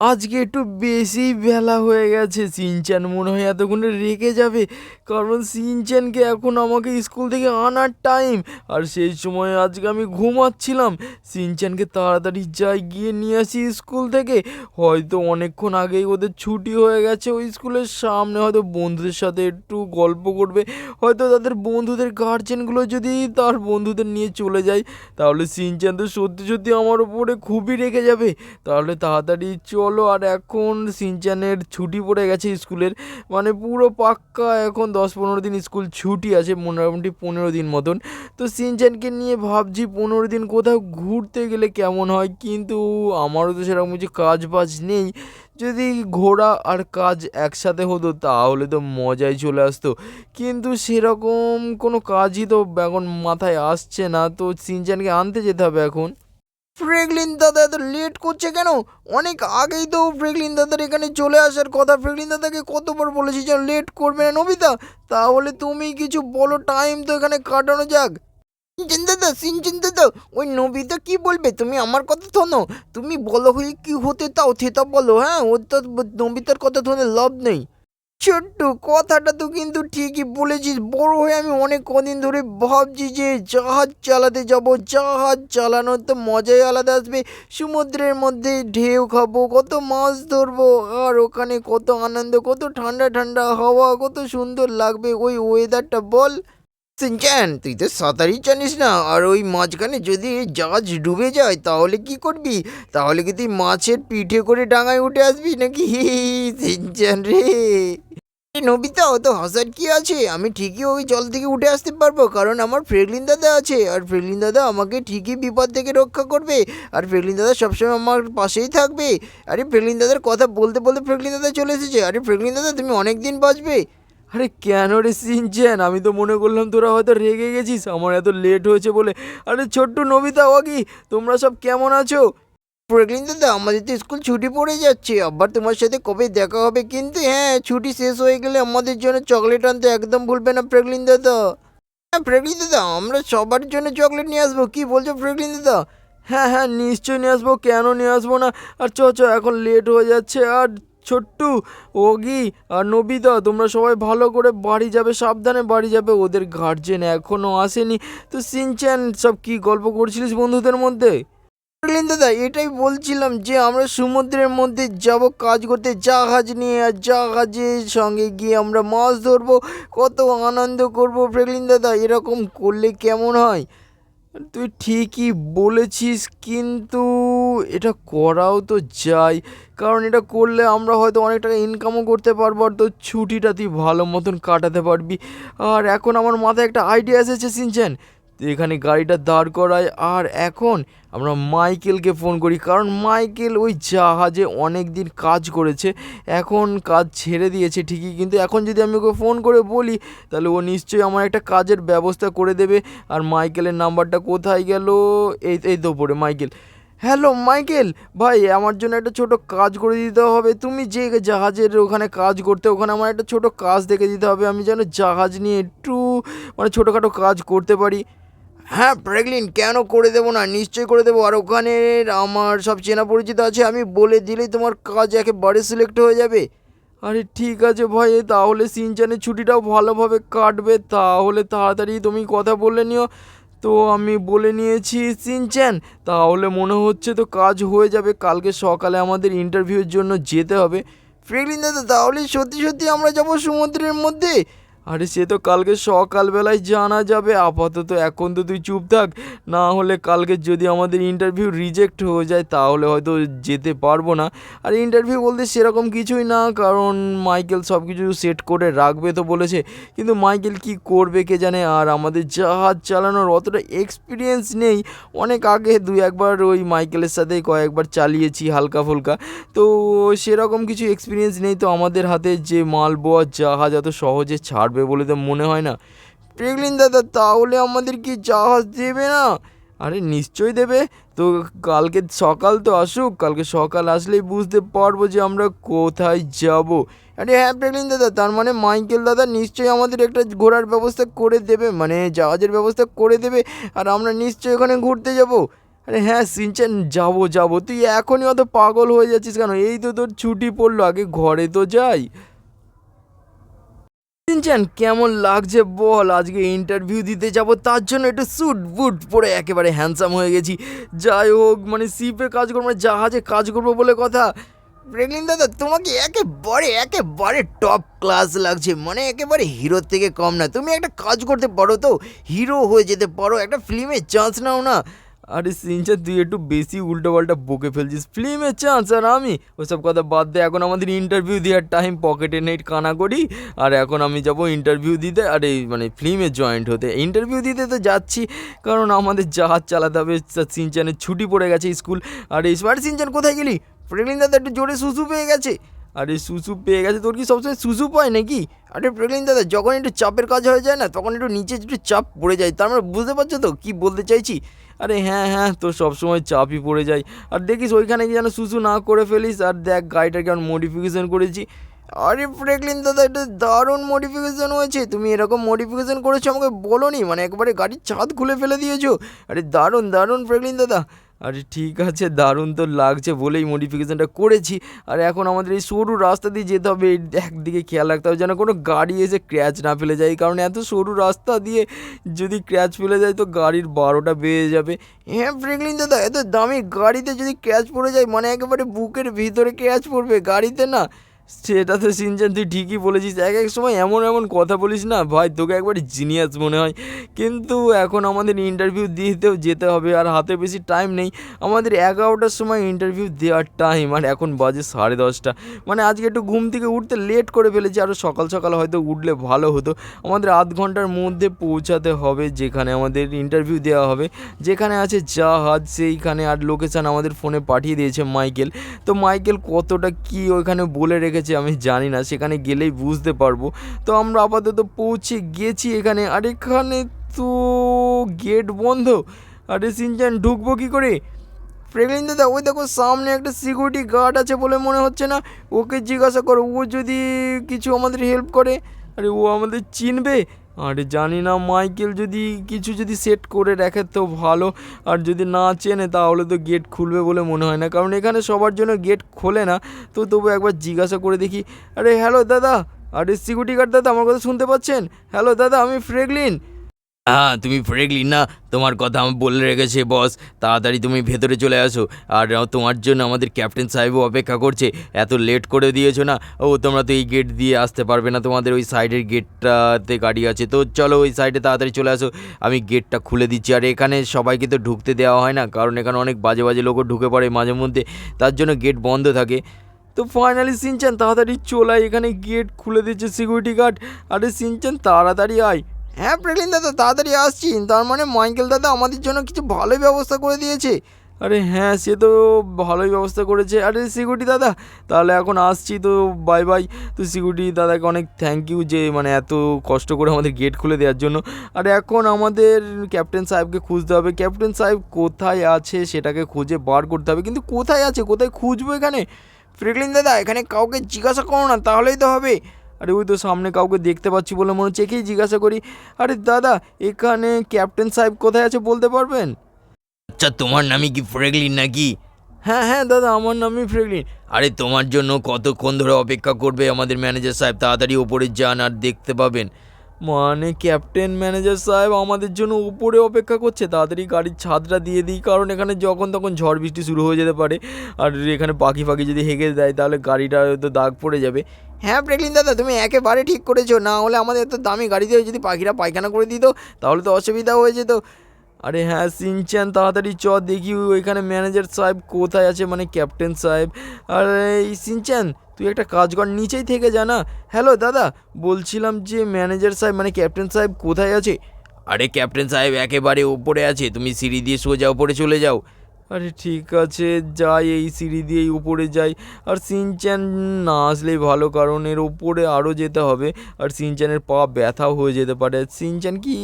আজকে একটু বেশি বেলা হয়ে গেছে। সিনচ্যান মনে হয় এতক্ষণে রেগে যাবে। কারণ সিনচ্যানকে এখন আমাকে স্কুল থেকে আনার টাইম। আর সেই সময় আজকে আমি ঘুমাচ্ছিলাম। সিনচ্যানকে তাড়াতাড়ি যাই গিয়ে নিয়ে আসি স্কুল থেকে। হয়তো অনেকক্ষণ আগেই ওদের ছুটি হয়ে গেছে ওই স্কুলের সামনে। হয়তো বন্ধুদের সাথে একটু গল্প করবে। হয়তো তাদের বন্ধুদের গার্জেনগুলো যদি তার বন্ধুদের নিয়ে চলে যায়, তাহলে সিনচ্যান তো সত্যি সত্যি আমার উপরে খুবই রেগে যাবে। তাহলে তাড়াতাড়ি চলো আর এখন সিনচ্যানের ছুটি পড়ে গেছে স্কুলের। মানে পুরো পাক্কা এখন দশ পনেরো দিন স্কুল ছুটি আছে, মোটামুটি পনেরো দিন মতন। তো সিনচ্যানকে নিয়ে ভাবছি পনেরো দিন কোথাও ঘুরতে গেলে কেমন হয়, কিন্তু আমারও তো সেরকম কিছু কাজ বাজ নেই। যদি ঘোরা আর কাজ একসাথে হতো, তাহলে তো মজাই চলে আসতো। কিন্তু সেরকম কোনো কাজই তো এখন মাথায় আসছে না, তো সিনচ্যানকে আনতে যেতে হবে এখন। ফ্রেগলিন দাদা এত লেট করছে কেন? অনেক আগেই তো ফ্রেগলিন দাদার এখানে চলে আসার কথা। ফ্রেগলিন দাদাকে কতবার বলেছি যেন লেট করবে না, নবিতা? তাহলে তুমি কিছু বলো টাইম তো এখানে কাটানো যাক। সিনচেন দাদা সিনচেন দাদা, ওই নবিতা কি বলবে? তুমি আমার কথা শোনো। তুমি বলো হয়ে কি হতে, তাও সেটা বলো হ্যাঁ? ওর তো নবিতার কথা শুনে লাভ নেই। ছোট্ট কথাটা তো কিন্তু ঠিকই বলেছিস। বড় হয়ে আমি অনেক কদিন ধরে ভাবছি যে জাহাজ চালাতে যাব। জাহাজ চালানোর তো মজাই আলাদা আসবে। সমুদ্রের মধ্যে ঢেউ খাব, কত মাছ ধরবো, আর ওখানে কত আনন্দ, কত ঠান্ডা ঠান্ডা হাওয়া, কত সুন্দর লাগবে। ওই ওয়েদারটা বল। সিনচান তুই তো সাঁতারই জানিস না, আর ওই মাঝখানে যদি জাহাজ ডুবে যায়, তাহলে কি করবি? তাহলে কি তুই মাছের পিঠে করে ডাঙায় উঠে আসবি নাকি? সিনচান রে। নবিতা অত হাসার কি আছে? আমি ঠিকই ওই জল থেকে উঠে আসতে পারব, কারণ আমার ফ্রেগলিন দাদা আছে, আর ফ্রেগলিন দাদা আমাকে ঠিকই বিপদ থেকে রক্ষা করবে, আর ফ্রেগলিন দাদা সবসময় আমার পাশেই থাকবে। আরে ফ্রেগলিন দাদার কথা বলতে বলতে ফ্রেগলিন দাদা চলে এসেছে, আরে ফ্রেগলিন দাদা, তুমি অনেক দিন বাঁচবে। আরে কেন রে সিনচেন, আমি তো মনে করলাম তোরা হয়তো রেগে গেছিস, আমার এত লেট হয়েছে বলে। আরে ছোট্ট নবিতা ওয়াকি তোমরা সব কেমন আছো? প্রগলিন দাদা আমাদের তো স্কুল ছুটি পড়ে যাচ্ছে। আবার তোমার সাথে কবে দেখা হবে কিন্তু হ্যাঁ ছুটি শেষ হয়ে গেলে আমাদের জন্য চকলেট আনতে একদম ভুলবে না প্রেগলিন দাদা। হ্যাঁ প্রেগলিন দাদা, আমরা সবার জন্য চকলেট নিয়ে আসব। কি বলছো প্রেগলিন দাদা? হ্যাঁ হ্যাঁ নিশ্চয়ই নিয়ে আসব। কেন নিয়ে আসব না? আর চ চ, এখন লেট হয়ে যাচ্ছে। আর ছোট্টু, ওগি আর নবিতা, তোমরা সবাই ভালো করে বাড়ি যাবে, সাবধানে বাড়ি যাবে। ওদের গার্জেন এখনও আসেনি। তো সিনচ্যান, সব কি গল্প করছিলিস বন্ধুদের মধ্যে? বললেন দাদা এটাই বলছিলাম যে আমরা সমুদ্রের মধ্যে যাব, কাজ করতে জাহাজ নিয়ে, আর জাহাজের সঙ্গে গিয়ে আমরা মাছ ধরবো, কত আনন্দ করব ফ্রেগলিন দাদা এরকম করলে কেমন হয়? তুই ঠিকই বলেছিস, কিন্তু এটা করাও তো যায়, কারণ এটা করলে আমরা হয়তো অনেক টাকা ইনকামও করতে পারব, আর তোর ছুটিটা তুই ভালো মতন কাটাতে পারবি। আর এখন আমার মাথায় একটা আইডিয়া এসেছে, সিনচেন। তুই এখানে গাড়িটা দাঁড় করায় আর এখন আমরা মাইকেলকে ফোন করি, কারণ মাইকেল ওই জাহাজে অনেক দিন কাজ করেছে, এখন কাজ ছেড়ে দিয়েছে ঠিকই, কিন্তু এখন যদি আমি ওকে ফোন করে বলি, তাহলে ও নিশ্চয়ই আমার একটা কাজের ব্যবস্থা করে দেবে। আর মাইকেলের নাম্বারটা কোথায় গেল? এই এই তো পড়ে মাইকেল। হ্যালো মাইকেল, ভাই আমার জন্য একটা ছোট কাজ করে দিতে হবে। তুমি যে জাহাজের ওখানে কাজ করতে, ওখানে আমার একটা ছোট কাজ দেখে দিতে হবে। আমি যেন জাহাজ নিয়ে একটু মানে ছোটোখাটো কাজ করতে পারি। হ্যাঁ প্রেগলিন কেন করে দেবো না? নিশ্চয়ই করে দেবো। আর ওখানে আমার সব চেনা পরিচিত আছে, আমি বলে দিলেই তোমার কাজ একেবারে সিলেক্ট হয়ে যাবে। আরে ঠিক আছে ভাই, তাহলে সিনচানের ছুটিটাও ভালোভাবে কাটবে, তাহলে তাড়াতাড়ি তুমি কথা বলে নিও। তো আমি বলে নিয়েছি সিনচ্যান তাহলে মনে হচ্ছে তো কাজ হয়ে যাবে, কালকে সকালে আমাদের ইন্টারভিউর জন্য যেতে হবে। ফ্রেগলিন দাদা, তাহলে সত্যি সত্যি আমরা যাব সমুদ্রের মধ্যে। আরে সে তো কালকে সকালবেলায় জানা যাবে। আপাতত এখন তো তুই চুপ থাক। না হলে কালকে যদি আমাদের ইন্টারভিউ রিজেক্ট হয়ে যায়, তাহলে হয়তো যেতে পারব না। আর ইন্টারভিউ বলতে সেরকম কিছুই না, কারণ মাইকেল সব কিছু সেট করে রাখবে তো বলেছে। কিন্তু মাইকেল কি করবে কে জানে? আর আমাদের জাহাজ চালানোর অতটা এক্সপিরিয়েন্স নেই। অনেক আগে দু একবার ওই মাইকেলের সাথে কয়েকবার চালিয়েছি হালকা ফুলকা। তো সেরকম কিছু এক্সপিরিয়েন্স নেই তো আমাদের হাতে যে মাল বোয়া জাহাজ এত সহজে ছাড়বে বলে তো মনে হয় না। প্রেগলিন দাদা, তাহলে আমাদের কি জাহাজ দেবে না? আরে নিশ্চয়ই দেবে। তো কালকে সকাল তো আসুক, কালকে সকাল আসলেই বুঝতে পারব যে আমরা কোথায় যাব। আরে হ্যাঁ প্রেগলিন দাদা, তার মানে মাইকেল দাদা নিশ্চয়ই আমাদের একটা ঘোরার ব্যবস্থা করে দেবে মানে জাহাজের ব্যবস্থা করে দেবে, আর আমরা নিশ্চয়ই ওখানে ঘুরতে যাব। আরে হ্যাঁ সিনচান, যাব যাব। তুই এখনই অত পাগল হয়ে যাচ্ছিস কেন? এই তো তোর ছুটি পড়ল, আগে ঘরে তো যাই। সিনচান কেমন লাগছে বল? আজকে ইন্টারভিউ দিতে যাব, তার জন্য একটু স্যুট বুট পরে একেবারে হ্যান্ডসাম হয়ে গেছি। যাই হোক মানে শিপে কাজ করব মানে জাহাজে কাজ করব বলে কথা। প্রেগলিন দাদা, তোমাকে একেবারে একেবারে টপ ক্লাস লাগছে। মানে একেবারে হিরোর থেকে কম না। তুমি একটা কাজ করতে পারো তো? হিরো হয়ে যেতে পারো। একটা ফিল্মের চান্স নাও না। আরে সিনচান তুই একটু বেশি উল্টো পাল্টা বকে ফেলছিস। ফিল্মের চান্স আর আমি। ওসব কথা বাদ দে, এখন আমাদের ইন্টারভিউ দেওয়ার টাইম পকেটে নেট কানা করি আর এখন আমি যাব ইন্টারভিউ দিতে, আর এই মানে ফিল্মে জয়েন্ট হতে। ইন্টারভিউ দিতে তো যাচ্ছি, কারণ আমাদের জাহাজ চালাতে হবে সিনচানের ছুটি পড়ে গেছে স্কুল। আর এই আরে সিনচান, কোথায় গেলি? প্রেগলিন দাদা একটু জোরে সুসু পেয়ে গেছে। আরে সুসু পেয়ে গেছে, তোর কি সবসময় সুসু পায় নাকি? আরে প্রেগলিন দাদা, যখন একটু চাপের কাজ হয়ে যায় না, তখন একটু নিচে একটু চাপ পড়ে যায়। তার মানে বুঝতে পারছ তো, কী বলতে চাইছি? আরে হ্যাঁ হ্যাঁ তো সবসময় চাপই পড়ে যায় আর দেখিস ওইখানে যেন সুসু না করে ফেলিস। আর দেখ গাড়িটা কেমন মডিফিকেশন করেছি। আরে ফ্রেকলিন দাদা, এটা দারুণ মডিফিকেশন হয়েছে। তুমি এরকম মডিফিকেশন করেছ, আমাকে বলোনি? মানে একবারে গাড়ির ছাদ খুলে ফেলে দিয়েছ। আরে দারুণ দারুণ ফ্রেকলিন দাদা। আরে ঠিক আছে, দারুণ তো লাগছে বলেই মডিফিকেশনটা করেছি। আর এখন আমাদের এই সরু রাস্তা দিয়ে যেতে হবে একদিকে খেয়াল রাখতে হবে যেন কোনো গাড়ি এসে ক্র্যাচ না ফেলে যায়। কারণ এত সরু রাস্তা দিয়ে যদি ক্র্যাচ ফেলে যায়, তো গাড়ির বারোটা বেজে যাবে। হ্যাঁ ফ্রেকলিন দাদা, এত দামি গাড়িতে যদি ক্র্যাচ পড়ে যায় মানে একেবারে বুকের ভিতরে ক্র্যাচ পড়বে, গাড়িতে না। সেটা তো সিনচান, তুই ঠিকই বলেছিস। এক এক সময় এমন এমন কথা বলিস না, ভাই, তোকে একবার জিনিয়াস মনে হয়। কিন্তু এখন আমাদের ইন্টারভিউ দিতেও যেতে হবে, আর হাতে বেশি টাইম নেই। আমাদের এগারোটার সময় ইন্টারভিউ দেওয়ার টাইম আর এখন বাজে সাড়ে দশটা। মানে আজকে একটু ঘুম থেকে উঠতে লেট করে ফেলেছি আরও সকাল সকাল হয়তো উঠলে ভালো হতো। আমাদের আধ ঘণ্টার মধ্যে পৌঁছাতে হবে, যেখানে আমাদের ইন্টারভিউ দেওয়া হবে। যেখানে আছে জাহাজ, সেইখানে আর লোকেশান আমাদের ফোনে পাঠিয়ে দিয়েছে মাইকেল। তো মাইকেল কতটা কি ওইখানে বলে রেখেছে আমি জানি না, সেখানে গেলেই বুঝতে পারব। তো আমরা আপাতত পৌঁছে গেছি এখানে। আর এখানে তো গেট বন্ধ। আরে সিনচান, ঢুকবো কী করে? প্রেগলিন দাদা, ওই দেখো সামনে একটা সিকিউরিটি গার্ড আছে বলে মনে হচ্ছে না? ওকে জিজ্ঞাসা করো, ও যদি কিছু আমাদের হেল্প করে? আরে ও আমাদের চিনবে? আরে জানি না, মাইকেল যদি কিছু যদি সেট করে রাখে তো ভালো। আর যদি না চেনে তাহলে তো গেট খুলবে বলে মনে হয় না। কারণ এখানে সবার জন্য গেট খোলে না। তো তবু একবার জিজ্ঞাসা করে দেখি, আরে হ্যালো দাদা! আরে সিকিউরিটি গার্ড দাদা, আমার কথা শুনতে পাচ্ছেন? হ্যালো দাদা, আমি ফ্রেগলিন। হ্যাঁ তুমি ফ্রেগলি না, তোমার কথা আমি বলে রেখেছে বস তাড়াতাড়ি তুমি ভেতরে চলে আসো। আর তোমার জন্য আমাদের ক্যাপ্টেন সাহেবও অপেক্ষা করছে। এত লেট করে দিয়েছ না? ও, তোমরা তো এই গেট দিয়ে আসতে পারবে না। তোমাদের ওই সাইডের গেটটাতে গাড়ি আছে। তো চলো ওই সাইডে তাড়াতাড়ি চলে আসো। আমি গেটটা খুলে দিচ্ছি। আর এখানে সবাইকে তো ঢুকতে দেওয়া হয় না, কারণ এখানে অনেক বাজে বাজে লোকও ঢুকে পড়ে মাঝে মধ্যে। তার জন্য গেট বন্ধ থাকে। তো ফাইনালি সিনচান, তাড়াতাড়ি চলাই এখানে গেট খুলে দিচ্ছে সিকিউরিটি গার্ড আরে সিনচান, তাড়াতাড়ি আয়। হ্যাঁ প্রেগলিন দাদা, তাড়াতাড়ি আসছি। তার মানে মাইকেল দাদা আমাদের জন্য কিছু ভালোই ব্যবস্থা করে দিয়েছে। আরে হ্যাঁ সে তো ভালোই ব্যবস্থা করেছে। আরে সিকিউরিটি দাদা, তাহলে এখন আসছি তো, বাই বাই। তো সিকিউরিটি দাদাকে অনেক থ্যাংক ইউ যে মানে এত কষ্ট করে আমাদের গেট খুলে দেওয়ার জন্য। আর এখন আমাদের ক্যাপ্টেন সাহেবকে খুঁজতে হবে। ক্যাপ্টেন সাহেব কোথায় আছে সেটাকে খুঁজে বার করতে হবে। কিন্তু কোথায় আছে? কোথায় খুঁজবো এখানে? ফ্রেগলিন দাদা, এখানে কাউকে জিজ্ঞাসা করো না, তাহলেই তো হবে। আরে ওই তো সামনে কাউকে দেখতে পাচ্ছি বলে মনে হচ্ছে একেই জিজ্ঞাসা করি। আরে দাদা এখানে ক্যাপ্টেন সাহেব কোথায় আছে বলতে পারবেন? আচ্ছা তোমার নামই কি ফ্রেগলিন নাকি? হ্যাঁ হ্যাঁ দাদা আমার নামই ফ্রেগলিন। আরে তোমার জন্য কতক্ষণ ধরে অপেক্ষা করবে আমাদের ম্যানেজার সাহেব? তাড়াতাড়ি ওপরে যান আর দেখতে পাবেন। মানে ক্যাপ্টেন ম্যানেজার সাহেব আমাদের জন্য উপরে অপেক্ষা করছে? তাড়াতাড়ি গাড়ির ছাদটা দিয়ে দিই কারণ এখানে যখন তখন ঝড় বৃষ্টি শুরু হয়ে যেতে পারে। আর এখানে পাখি ফাঁকি যদি হেগে দেয় তাহলে গাড়িটা হয়তো দাগ পড়ে যাবে। হ্যাঁ প্রেগলিন দাদা, তুমি একেবারে ঠিক করেছ। না হলে আমাদের এত দামি গাড়িতে যদি পাখিরা পায়খানা করে দিত, তাহলে তো অসুবিধা হয়ে যেত। আরে হ্যাঁ সিনচ্যান তাড়াতাড়ি চ, দেখি ওইখানে ম্যানেজার সাহেব কোথায় আছে মানে ক্যাপ্টেন সাহেব। আর, এই সিনচ্যান তুই একটা কাজ কর, নিচেই থেকে জানা হ্যালো দাদা, বলছিলাম যে ম্যানেজার সাহেব মানে ক্যাপ্টেন সাহেব কোথায় আছে? আরে ক্যাপ্টেন সাহেব একেবারে ওপরে আছে, তুমি সিঁড়ি দিয়ে সোজা উপরে চলে যাও। আরে ঠিক আছে, যাই এই সিঁড়ি দিয়েই উপরে যাই। আর সিনচ্যান না আসলেই ভালো, কারণ এর ওপরে আরও যেতে হবে। আর সিনচ্যানের পা ব্যথাও হয়ে যেতে পারে। সিনচ্যান কি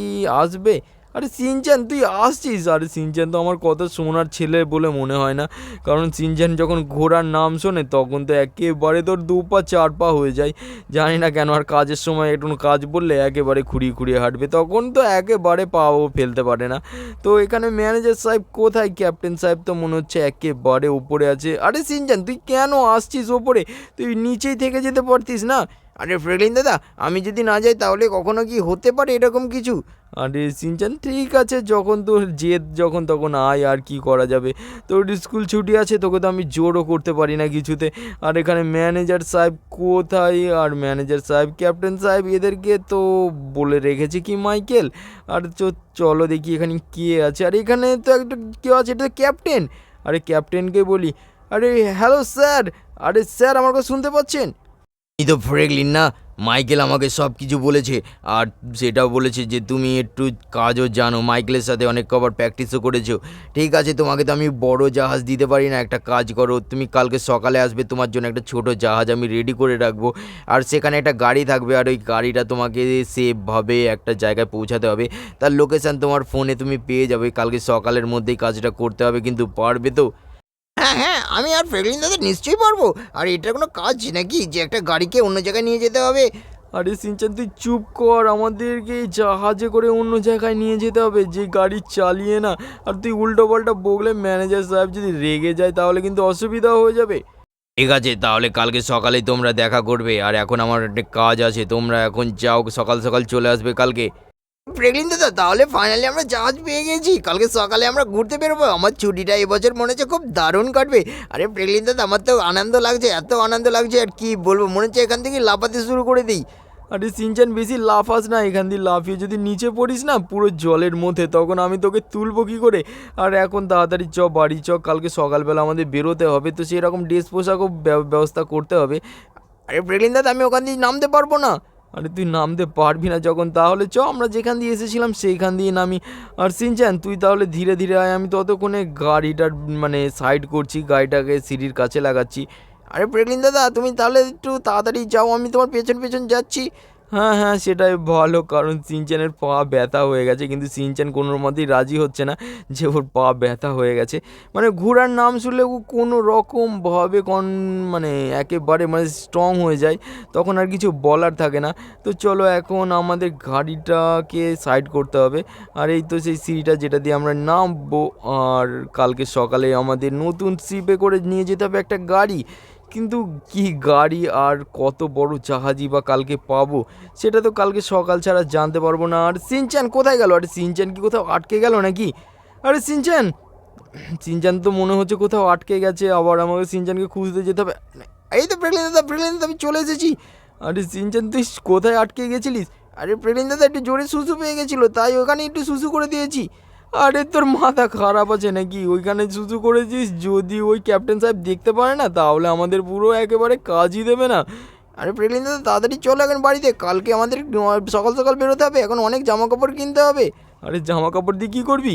আসবে? আরে সিনচান তুই আসছিস? আরে সিনচান তো আমার কথা শোনার ছেলে বলে মনে হয় না। কারণ সিনচান যখন ঘোড়ার নাম শোনে, তখন তো একেবারে তোর দু পা, চার পা হয়ে যায়। জানি না কেন আর কাজের সময় একটু কাজ বললে একেবারে খুঁড়িয়ে খুঁড়িয়ে হাঁটবে। তখন তো একেবারে পাও ফেলতে পারে না। তো এখানে ম্যানেজার সাহেব কোথায়? ক্যাপ্টেন সাহেব তো মনে হচ্ছে একেবারে উপরে আছে। আরে সিনচান তুই কেন আসছিস ওপরে? তুই নিচেই থেকে যেতে পারতিস না। আরে ফ্রেলিন দাদা, আমি যদি না যাই তাহলে কখনো কি হতে পারে এরকম কিছু? আরে সিনচান, ঠিক আছে, যখন তোর জেদ, যখন তখন আয়, আর কি করা যাবে? তোর স্কুল ছুটি আছে, তোকে তো আমি জোরও করতে পারি না কিছুতে। আর এখানে ম্যানেজার সাহেব কোথায়? আর ম্যানেজার সাহেব, ক্যাপ্টেন সাহেব, এদেরকে তো বলে রেখেছে কি মাইকেল? আর চলো দেখি এখানে কে আছে। আর এখানে তো একটা কেউ আছে, এটা তো ক্যাপ্টেন। আরে ক্যাপ্টেনকে বলি, আরে হ্যালো স্যার, আরে স্যার, আমার কথা শুনতে পাচ্ছেন? এই তো ফ্রেগলিন না। মাইকেল আমাকে সব কিছু বলেছে। আর সেটাও বলেছে যে, তুমি একটু কাজও জানো, মাইকেলের সাথে অনেক কবার প্র্যাকটিসও করেছ। ঠিক আছে, তোমাকে তো আমি বড় জাহাজ দিতে পারি না, একটা কাজ করো। তুমি কালকে সকালে আসবে, তোমার জন্য একটা ছোট জাহাজ আমি রেডি করে রাখব। আর সেখানে একটা গাড়ি থাকবে, আর ওই গাড়িটা তোমাকে সেফভাবে একটা জায়গায় পৌঁছাতে হবে। তার লোকেশান তোমার ফোনে তুমি পেয়ে যাবে। কালকে সকালের মধ্যেই কাজটা করতে হবে, কিন্তু পারবে তো? হ্যাঁ হ্যাঁ আমি আর ফ্রেগলিন দাদা নিশ্চয়ই পারব। আর এটা কোনো কাজ নাকি? যে একটা গাড়িকে অন্য জায়গায় নিয়ে যেতে হবে। আরে সিনচান তুই চুপ কর। আমাদেরকে জাহাজে করে অন্য জায়গায় নিয়ে যেতে হবে। যে গাড়ি চালিয়ে না আর তুই উল্টো পাল্টা বগলে ম্যানেজার সাহেব যদি রেগে যায় তাহলে কিন্তু অসুবিধা হয়ে যাবে। ঠিক আছে তাহলে কালকে সকালেই তোমরা দেখা করবে। আর এখন আমার একটা কাজ আছে তোমরা এখন যাও সকাল সকাল চলে আসবে কালকে। ফ্রেগলিন দাদা তাহলে ফাইনালি আমরা জাহাজ পেয়ে গেছি। কালকে সকালে আমরা ঘুরতে বেরোবো। আমার ছুটিটা এবছর মনে হচ্ছে খুব দারুণ কাটবে। আরে ফ্রেগলিন দাদা আমার তো আনন্দ লাগছে এত আনন্দ লাগছে আর কি বলব? মনে হচ্ছে এখান থেকে লাফাতে শুরু করে দিই। আরে সিনচান বেশি লাফাস না এখান দিয়ে লাফিয়ে যদি নিচে পড়িস না পুরো জলের মধ্যে তখন আমি তোকে তুলবো কী করে? আর এখন তাড়াতাড়ি চ বাড়ি চ কালকে সকালবেলা আমাদের বেরোতে হবে তো সেরকম ড্রেস পোশাকও ব্যবস্থা করতে হবে। আরে ফ্রেগলিন দাদা আমি ওখান দিয়ে নামতে পারব না। আরে তুই নামতে পারবি না যখন, তাহলে চ, আমরা যেখান দিয়ে এসেছিলাম সেইখান দিয়ে নামি। আর সিনচান তুই তাহলে ধীরে ধীরে আয়, আমি ততক্ষণে গাড়িটার মানে সাইড করছি, গাড়িটাকে সিঁড়ির কাছে লাগাচ্ছি। আরে প্রেগলিন দাদা, তুমি তাহলে একটু তাড়াতাড়ি যাও, আমি তোমার পেছন পেছন যাচ্ছি। হ্যাঁ হ্যাঁ সেটাই ভালো, কারণ সিনচানের পা ব্যথা হয়ে গেছে, কিন্তু সিনচান কোনো মতেই রাজি হচ্ছে না যে ওর পা ব্যথা হয়ে গেছে। মানে ঘোড়ার নাম শুনলে ও কোনো রকমভাবে কোন মানে একেবারে মানে স্ট্রং হয়ে যায়, তখন আর কিছু বলার থাকে না। তো চলো এখন আমাদের গাড়িটাকে সাইড করতে হবে। আর এই তো সেই সিঁড়িটা যেটা দিয়ে আমরা নামবো, আর কালকে সকালে আমাদের নতুন শিপে করে নিয়ে যেতে হবে একটা গাড়ি। কিন্তু কি গাড়ি আর কত বড় জাহাজই বা কালকে পাবো? সেটা তো কালকে সকাল ছাড়া জানতে পারব না। আর সিনচান কোথায় গেল? আরে সিনচান কি কোথাও আটকে গেল নাকি? আরে সিনচান! সিনচান তো মনে হচ্ছে কোথাও আটকে গেছে। আবার আমাকে সিনচানকে খুঁজতে যেতে হবে। এই তো ফ্রেগলিন দাদা ফ্রেগলিন দাদা, আমি চলে এসেছি। আরে সিনচান, তুই কোথায় আটকে গেছিলিস? আরে ফ্রেগলিন দাদা, একটু জোরে সুসু পেয়ে গেছিল, তাই ওখানে একটু সুসু করে দিয়েছি। আরে তোর মাথা খারাপ আছে নাকি? ওইখানে শুধু করেছিস, যদি ওই ক্যাপ্টেন সাহেব দেখতে পারে না, তাহলে আমাদের পুরো একেবারে কাজই দেবে না। আরে প্রেলিন দাদা তাড়াতাড়ি চলে এখন বাড়িতে। কালকে আমাদের সকাল সকাল বেরোতে হবে, এখন অনেক জামা কাপড় কিনতে হবে। আরে জামা কাপড় দিয়ে কী করবি?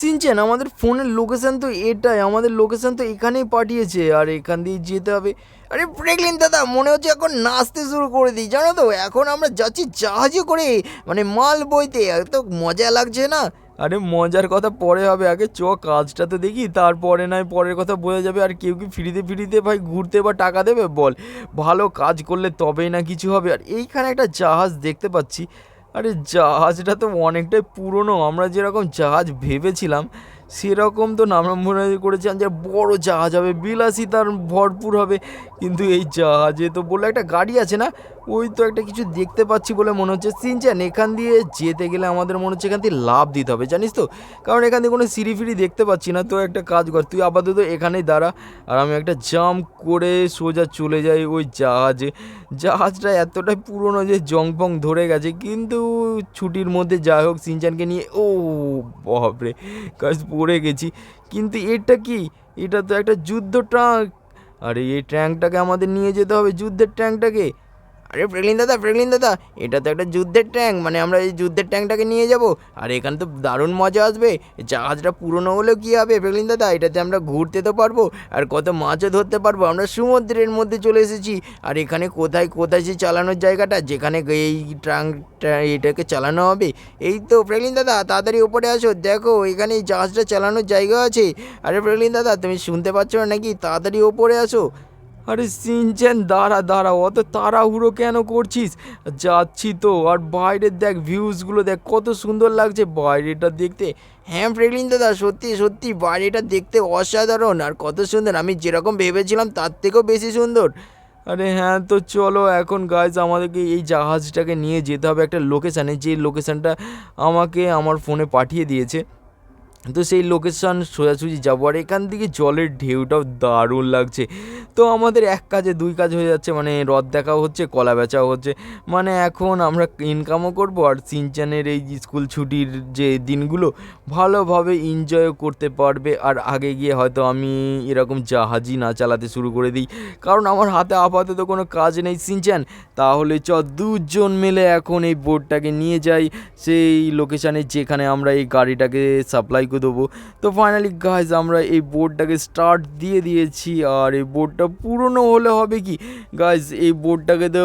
চিনছেন? আমাদের ফোনের লোকেশান তো এটাই, আমাদের লোকেশন তো এখানেই পাঠিয়েছে। আর এখান দিয়ে যেতে হবে। আরে ফ্রেগলিন দাদা, মনে হচ্ছে এখন নাচতে শুরু করে দিই। জানো তো, এখন আমরা যাচ্ছি জাহাজে করে মানে মাল বইতে। এত মজা লাগছে না? আরে মজার কথা, পরে হবে। আগে চ, কাজটা তো দেখি, তারপরে নয়, পরের কথা বোঝা যাবে। আর কেউ কি ফ্রিতে ফ্রিতে ভাই ঘুরতে বা টাকা দেবে? বল। ভালো কাজ করলে তবেই না কিছু হবে। আর এইখানে একটা জাহাজ দেখতে পাচ্ছি। আরে জাহাজটা তো অনেকটাই পুরনো। আমরা যেরকম জাহাজ ভেবেছিলাম, সেরকম তো নাম মনে করেছিলাম যে বড় জাহাজ হবে, বিলাসিতার ভরপুর হবে। কিন্তু এই জাহাজে তো বলল একটা গাড়ি আছে না? ওই তো একটা কিছু দেখতে পাচ্ছি বলে মনে হচ্ছে। সিনচান এখান দিয়ে যেতে গেলে আমাদের মনে হচ্ছে এখান থেকে লাভ দিতে হবে, জানিস তো? কারণ এখান থেকে কোনো সিঁড়ি ফিরি দেখতে পাচ্ছি না, তো একটা কাজ কর, তুই আপাতত এখানেই দাঁড়া। আর আমি একটা জাম্প করে সোজা চলে যাই ওই জাহাজে। জাহাজটা এতটাই পুরনো যে জংপং ধরে গেছে, কিন্তু ছুটির মধ্যে যাই হোক সিনচানকে নিয়ে, ও বাপরে, কাজ পড়ে গেছি। কিন্তু এটা কি? এটা তো একটা যুদ্ধ ট্রাঙ্ক। আরে, এই ট্যাঙ্কটাকে আমাদের নিয়ে যেতে হবে, যুদ্ধের ট্যাঙ্কটাকে আরে প্রেগলিন দাদা প্রেগলিন দাদা, এটা তো একটা যুদ্ধের ট্যাঙ্ক মানে আমরা এই যুদ্ধের ট্যাঙ্কটাকে নিয়ে যাব। আর এখানে তো দারুণ মজা আসবে। জাহাজটা পুরনো হলেও কী হবে প্রেগলিন দাদা? এটাতে আমরা ঘুরতে তো পারব, আর কত মাছও ধরতে পারব। আমরা সমুদ্রের মধ্যে চলে এসেছি। আর এখানে কোথায় কোথায় যে চালানোর জায়গাটা, যেখানে এই ট্রাঙ্কটা, এটাকে চালানো হবে। এই তো প্রেগলিন দাদা, তাড়াতাড়ি ওপরে আসো। দেখো, এখানে জাহাজটা চালানোর জায়গা আছে। আরে প্রেগলিন দাদা, তুমি শুনতে পাচ্ছ না নাকি? তাড়াতাড়ি ওপরে আসো। আরে সিনচেন দাঁড়া দাঁড়া, অত তাড়াহুড়ো কেন করছিস? যাচ্ছি তো, আর বাইরের দেখ ভিউজগুলো দেখ, কত সুন্দর লাগছে। বাইরেটা দেখতে হ্যাঁ প্রেগলিন দাদা, সত্যি সত্যি, বাইরেটা দেখতে অসাধারণ, আর কত সুন্দর, আমি যেরকম ভেবেছিলাম, তার থেকেও বেশি সুন্দর। আরে হ্যাঁ তো চলো, এখন গাইজ আমাদেরকে এই জাহাজটাকে নিয়ে যেতে হবে একটা লোকেশানে যে লোকেশানটা আমাকে আমার ফোনে পাঠিয়ে দিয়েছে। তো সেই লোকেশান সোজাসুজি যাব। আর এখান থেকে জলের ঢেউটাও দারুণ লাগছে। তো আমাদের এক কাজে দুই কাজ হয়ে যাচ্ছে মানে রদ দেখাও হচ্ছে, কলা বেচাও হচ্ছে। মানে এখন আমরা ইনকামও করব আর সিনচানের এই স্কুল ছুটির যে দিনগুলো, ভালোভাবে এনজয়ও করতে পারবে। আর আগে গিয়ে হয়তো আমি এরকম জাহাজই না চালাতে শুরু করে দিই। কারণ আমার হাতে আপাতত কোনো কাজ নেই সিনচান। তাহলে চ দুজন মিলে এখন এই বোর্ডটাকে নিয়ে যাই। সেই লোকেশানে যেখানে আমরা এই গাড়িটাকে সাপ্লাই করে দেবো। তো ফাইনালি গাইজ আমরা এই বোর্ডটাকে স্টার্ট দিয়ে দিয়েছি। আর এই বোর্ডটা পুরনো হলে হবে কি? গাইজ এই বোর্ডটাকে তো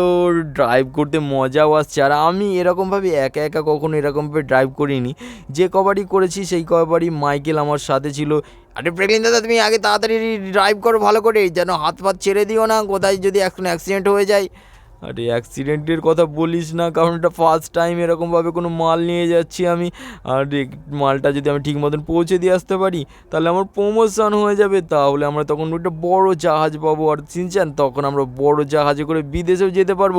ড্রাইভ করতে মজাও আসছে। আর আমি এরকমভাবে একা একা কখনো এরকমভাবে ড্রাইভ করিনি। যে কবারই করেছি, সেই কবারই মাইকেল আমার সাথে ছিল। আরে প্রেগলিন দাদা, তুমি আগে তাড়াতাড়ি ড্রাইভ করো ভালো করে, যেন হাত ফাত ছেড়ে দিও না। কোথায় যদি এখন অ্যাক্সিডেন্ট হয়ে যায়। আরে অ্যাক্সিডেন্টের কথা বলিস না, কারণ এটা ফার্স্ট টাইম এরকমভাবে কোনো মাল নিয়ে যাচ্ছি আমি। আর মালটা যদি আমি ঠিক মতন পৌঁছে দিয়ে আসতে পারি, তাহলে আমার প্রমোশন হয়ে যাবে। তাহলে আমরা তখন একটা বড় জাহাজ পাবো। আর চিনছেন তখন আমরা বড় জাহাজে করে বিদেশেও যেতে পারব।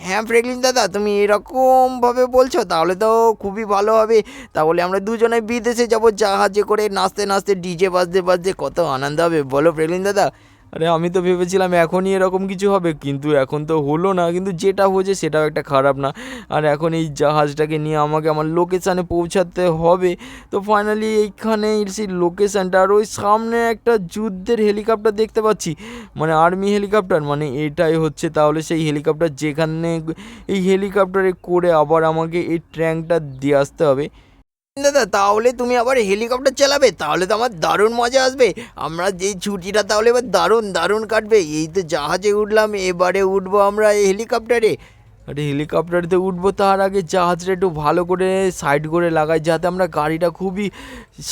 হ্যাঁ প্রেগলিন দাদা, তুমি এরকমভাবে বলছো, তাহলে তো খুবই ভালো হবে। তাহলে আমরা দুজনে বিদেশে যাব জাহাজে করে, নাচতে নাচতে, ডিজে বাজতে বাজতে, কত আনন্দ হবে। বলো প্রেগলিন দাদা। আরে আমি তো ভেবেছিলাম এখনই এরকম কিছু হবে, কিন্তু এখন তো হলো না, কিন্তু যেটা হয়েছে সেটাও একটা খারাপ না। আর এখন এই জাহাজটাকে নিয়ে আমাকে আমার লোকেশানে পৌঁছাতে হবে। তো ফাইনালি এইখানে সেই লোকেশানটা আর ওই সামনে একটা যুদ্ধের হেলিকপ্টার দেখতে পাচ্ছি। মানে আর্মি হেলিকপ্টার মানে এটাই হচ্ছে তাহলে সেই হেলিকপ্টার যেখানে এই হেলিকপ্টারে করে আবার আমাকে এই ট্র্যাঙ্কটা দিয়ে আসতে হবে। দাদা, তাহলে তুমি আবার হেলিকপ্টার চালাবে, তাহলে তো আমার দারুণ মজা আসবে। আমরা যেই ছুটিটা, তাহলে এবার দারুণ দারুণ কাটবে। এই তো জাহাজে উঠলাম, এবারে উঠবো আমরা এই হেলিকপ্টারে আরে হেলিকপ্টারেতে উঠবো তার আগে জাহাজটা একটু ভালো করে সাইড করে লাগাই, যাতে আমরা গাড়িটা খুবই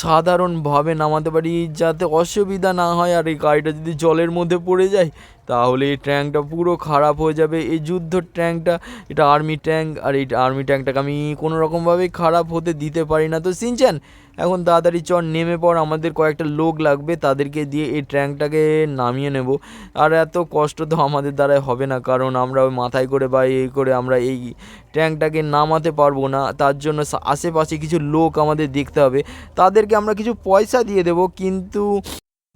সাধারণভাবে নামাতে পারি, যাতে অসুবিধা না হয়, আর এই গাড়িটা যদি জলের মধ্যে পড়ে যায় তাহলে এই ট্যাঙ্কটা পুরো খারাপ হয়ে যাবে। এই যুদ্ধ ট্যাঙ্কটা, এটা আর্মি ট্যাঙ্ক, আর এই আর্মি ট্যাঙ্কটাকে আমি কোনো রকমভাবেই খারাপ হতে দিতে পারি না। তো সিনচান এখন তাড়াতাড়ি চর নেমে পড়, আমাদের কয়েকটা লোক লাগবে, তাদেরকে দিয়ে এই ট্যাঙ্কটাকে নামিয়ে নেব। আর এত কষ্ট তো আমাদের দ্বারাই হবে না, কারণ আমরা মাথায় করে বা এই করে আমরা এই ট্যাঙ্কটাকে নামাতে পারব না। তার জন্য আশেপাশে কিছু লোক আমাদের দেখতে হবে। তাদেরকে আমরা কিছু পয়সা দিয়ে দেবো, কিন্তু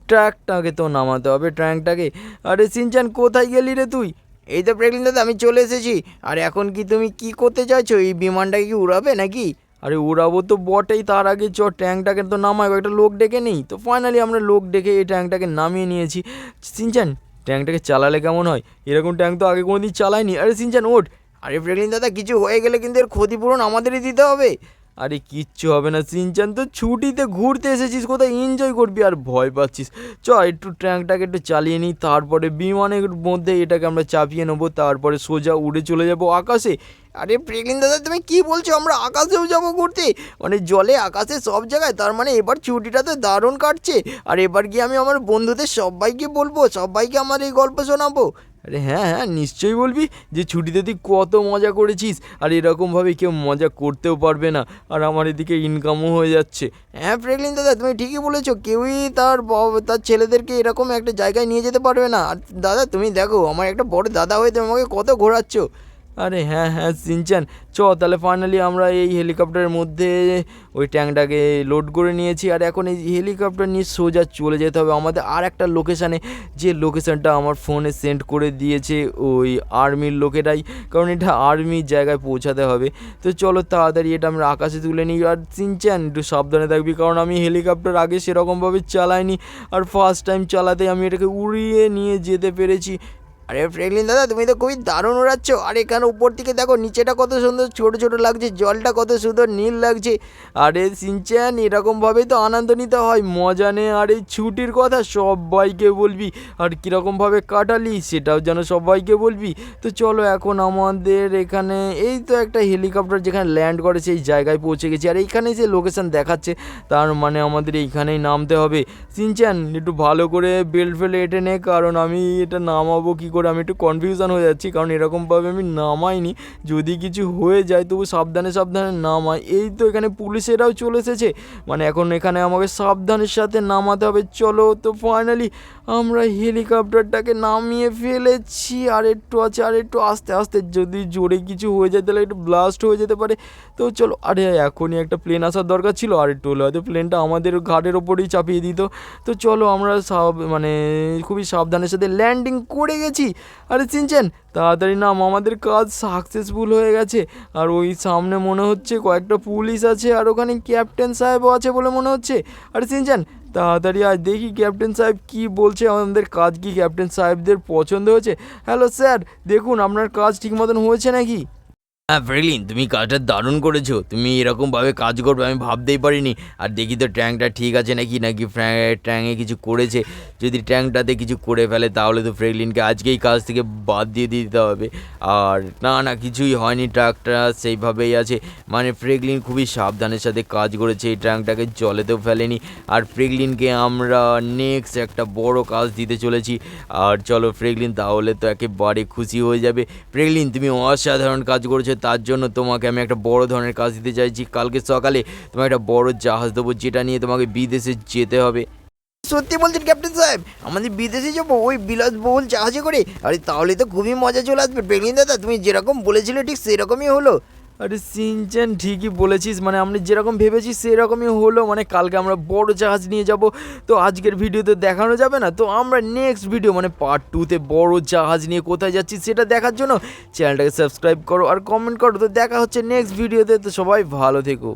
ট্র্যাকটাকে তো নামাতে হবে ট্র্যাঙ্কটাকে আরে সিনচান, কোথায় গেলি রে তুই? এই তো প্রেগলিন দাদা, আমি চলে এসেছি। আর এখন কি তুমি কি করতে চাইছো? এই বিমানটাকে কি উড়াবে নাকি? আরে উড়াবো তো বটেই, তার আগে চ ট্যাঙ্কটাকে তো নামাই একটা লোক ডেকে নেই। তো ফাইনালি আমরা লোক ডেকে এই ট্যাঙ্কটাকে নামিয়ে নিয়েছি। সিনচান ট্যাঙ্কটাকে চালালে কেমন হয়? এরকম ট্যাঙ্ক তো আগে কোনো দিন চালাইনি আরে সিনচান, ওঠ। আরে প্রেগলিন দাদা, কিছু হয়ে গেলে কিন্তু এর ক্ষতিপূরণ আমাদেরই দিতে হবে। আরে কিচ্ছু হবে না, সিনচান তো ছুটিতে ঘুরতে এসেছিস, কোথায় এনজয় করবি? আর ভয় পাচ্ছিস। চ, একটু ট্যাঙ্কটাকে একটু চালিয়ে নিই, তারপরে বিমানের মধ্যে এটাকে আমরা চাপিয়ে নেব, তারপরে সোজা উড়ে চলে যাব আকাশে। আরে প্রেগলিন দাদা, তুমি কি বলছো? আমরা আকাশেও যাব ঘুরতে? মানে জলে, আকাশে, সব জায়গায়? তার মানে এবার ছুটিটা তো দারুণ কাটছে। আর এবার গিয়ে আমি আমার বন্ধুদের সবাইকে বলব, সবাইকে আমার এই গল্প শোনাবো। আরে হ্যাঁ হ্যাঁ নিশ্চয়ই বলবি যে ছুটিতে তুই কত মজা করেছিস। আর এরকমভাবে কেউ মজা করতেও পারবে না। আর আমার এদিকে ইনকামও হয়ে যাচ্ছে। হ্যাঁ প্রেগলিন দাদা, তুমি ঠিকই বলেছ। কেউই তার তার ছেলেদেরকে এরকম একটা জায়গায় নিয়ে যেতে পারবে না। আর দাদা, তুমি দেখো, আমার একটা বড় দাদা হয়ে তুমি আমাকে কত ঘোরাচ্ছ। আরে হ্যাঁ হ্যাঁ সিনচান, চ, তাহলে ফাইনালি আমরা এই হেলিকপ্টারের মধ্যে ওই ট্যাঙ্কটাকে লোড করে নিয়েছি। আর এখন এই হেলিকপ্টার নিয়ে সোজা চলে যেতে হবে আমাদের আর একটা লোকেশানে যে লোকেশানটা আমার ফোনে সেন্ড করে দিয়েছে ওই আর্মির লোকেরাই। কারণ এটা আর্মির জায়গায় পৌঁছাতে হবে। তো চলো তাড়াতাড়ি এটা আমরা আকাশে তুলে নিই। আর সিনচান, একটু সাবধানে থাকবি, কারণ আমি হেলিকপ্টার আগে সেরকমভাবে চালাইনি। আর ফার্স্ট টাইম চালাতে আমি এটাকে উড়িয়ে নিয়ে যেতে পেরেছি। আরে ফ্রেগলিন দাদা, তুমি তো খুবই দারুণ উড়াচ্ছ আর এখানে উপর থেকে দেখো, নিচেটা কত সুন্দর, ছোট ছোট লাগছে, জলটা কত সুন্দর, নীল লাগছে। আরে সিনচ্যান, এরকমভাবেই তো আনন্দ নিতে হয়, মজা নে। আর এই ছুটির কথা, সবাইকে বলবি, আর কীরকমভাবে কাটালি, সেটাও যেন সবাইকে বলবি। তো চলো এখন আমাদের এখানে, এই তো একটা হেলিকপ্টার যেখানে ল্যান্ড করে, সেই জায়গায় পৌঁছে গেছি। আর এইখানেই যে লোকেশন দেখাচ্ছে, তার মানে আমাদের এইখানেই নামতে হবে। সিনচ্যান, একটু ভালো করে বেল্ট ফেলে এটে নে, কারণ আমি এটা নামাবো কী করে? আমি একটু কনফিউশন হয়ে যাচ্ছি, কারণ এরকমভাবে আমি নামাইনি। যদি কিছু হয়ে যায়, তবু সাবধানে সাবধানে নামাই। এই তো এখানে পুলিশেরাও চলে এসেছে। মানে এখন এখানে আমাকে সাবধানের সাথে নামাতে হবে। চলো তো ফাইনালি আমরা হেলিকপ্টারটাকে নামিয়ে ফেলেছি। আর একটু আছে, আর একটু আস্তে আস্তে। যদি জোরে কিছু হয়ে যায়, তাহলে একটু ব্লাস্ট হয়ে যেতে পারে। তো চলো, আরে এখনই একটা প্লেন আসার দরকার ছিল। আর একটু হলে হয়তো প্লেনটা আমাদের ঘাটের ওপরেই চাপিয়ে দিত। তো চলো, আমরা সাব মানে খুবই সাবধানের সাথে ল্যান্ডিং করে গেছি। আরে চিনছেন তাড়াতাড়ি নাম, আমাদের কাজ সাকসেসফুল হয়ে গেছে। আর ওই সামনে মনে হচ্ছে কয়েকটা পুলিশ আছে, আর ওখানে ক্যাপ্টেন সাহেবও আছে বলে মনে হচ্ছে। আরে চিনছেন তাড়াতাড়ি আজ দেখি ক্যাপ্টেন সাহেব কি বলছে, আমাদের কাজ কি ক্যাপ্টেন সাহেবদের পছন্দ হয়েছে? হ্যালো স্যার দেখুন, আপনার কাজ ঠিক মতন হয়েছে নাকি? হ্যাঁ ফ্রেগলিন তুমি কাজটা দারুণ করেছ। তুমি এরকমভাবে কাজ করবে, আমি ভাবতেই পারিনি। আর দেখি তো ট্যাঙ্কটা ঠিক আছে নাকি নাকি ট্যাঙ্কে কিছু করেছে। যদি ট্যাঙ্কটাতে কিছু করে ফেলে, তাহলে তো ফ্রেগলিনকে আজকেই কাজ থেকে বাদ দিয়ে দিতে হবে। আর না না, কিছুই হয়নি, ট্রাকটা সেইভাবেই আছে। মানে ফ্রেগলিন খুবই সাবধানের সাথে কাজ করেছে, এই ট্যাঙ্কটাকে জলেতেও ফেলেনি। আর ফ্রেগলিনকে আমরা নেক্সট একটা বড় কাজ দিতে চলেছি। আর চলো ফ্রেগলিন তাহলে তো একেবারে খুশি হয়ে যাবে। ফ্রেগলিন তুমি অসাধারণ কাজ করেছ। তার জন্য তোমাকে আমি একটা বড় ধরনের কাজ দিতে চাইছি। কালকে সকালে তোমাকে একটা বড় জাহাজ দেবো, যেটা নিয়ে তোমাকে বিদেশে যেতে হবে। সত্যি বলছেন ক্যাপ্টেন সাহেব? আমাদের বিদেশে যাব, ওই বিলাসবহুল জাহাজে করে? আরে তাহলে তো খুবই মজা চলে আসবে বেগিন দাদা, তুমি যেরকম বলেছিলে ঠিক সেরকমই হলো। আরে সিনচেন ঠিকই বলেছিস। মানে আমরা যেরকম ভেবেছি, সেরকমই হলো। মানে কালকে আমরা বড় জাহাজ নিয়ে যাব। তো আজকের ভিডিওতে দেখানো যাবে না? তো আমরা নেক্সট ভিডিও মানে পার্ট টুতে বড় জাহাজ নিয়ে কোথায় যাচ্ছি, সেটা দেখার জন্য চ্যানেলটাকে সাবস্ক্রাইব করো আর কমেন্ট করো। তো দেখা হচ্ছে নেক্সট ভিডিওতে তো সবাই ভালো থেকো।